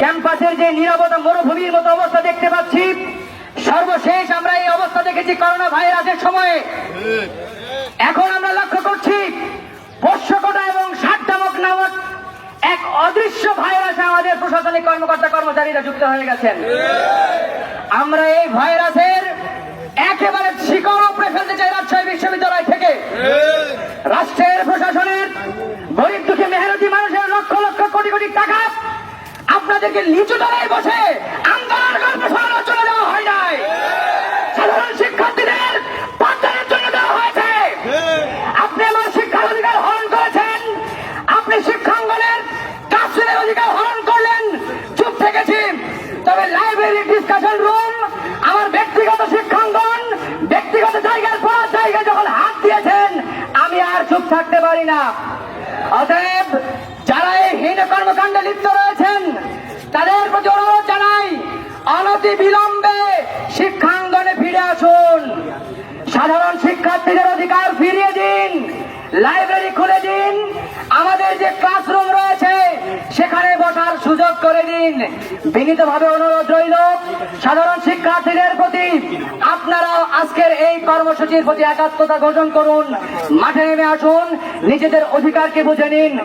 ক্যাম্পাসের যে নিরবতা মরুভূমির মতো অবস্থা দেখতে পাচ্ছি, সর্বশেষ আমরা এই অবস্থা দেখেছি করোনা ভাইরাসের সময়ে। এখন আমরা লক্ষ্য করছি, পোষ্যকোটা এবং সাতটামক নামক এক অদৃশ্য ভাইরাসে আমাদের প্রশাসনিক কর্মকর্তা কর্মচারীরা যুক্ত হয়ে গেছেন। আমরা এই ভাইরাসের আপনাদেরকে নিচু তলায় বসে আন্দোলন কর্মশালা চলে দেওয়া হয় নাই। সাধারণ শিক্ষার্থীদের পাঠদানের জন্য দেওয়া হয়েছে। আপনি আমার শিক্ষার অধিকার হরণ করেছেন। আপনি শিক্ষাঙ্গনের কাশ্মীরের অধিকার হরণ করলেন। চুপ থেকেছি। তবে লাইব্রেরি ডিসকাশন রুম আমার ব্যক্তিগত শিক্ষাঙ্গন, ব্যক্তিগত জায়গার পর জায়গায় যখন হাত দিয়েছেন, আমি আর চুপ থাকতে পারি না। অতএব অনতি বিলম্বে শিক্ষাঙ্গনে ফিরে আসুন। সাধারণ শিক্ষার্থীদের অধিকার ফিরিয়ে দিন, লাইব্রেরি খুলে দিন, আমাদের যে ক্লাসরুম রয়েছে, সেখানে বসার সুযোগ করে দিন। বিনীতভাবে অনুরোধ রইল, সাধারণ শিক্ষার্থীদের প্রতি আপনারাও আজকের এই কর্মসূচির প্রতি একাত্মতা গঠন করুন, মাঠে নেমে আসুন, নিজেদের অধিকারকে বুঝে নিন।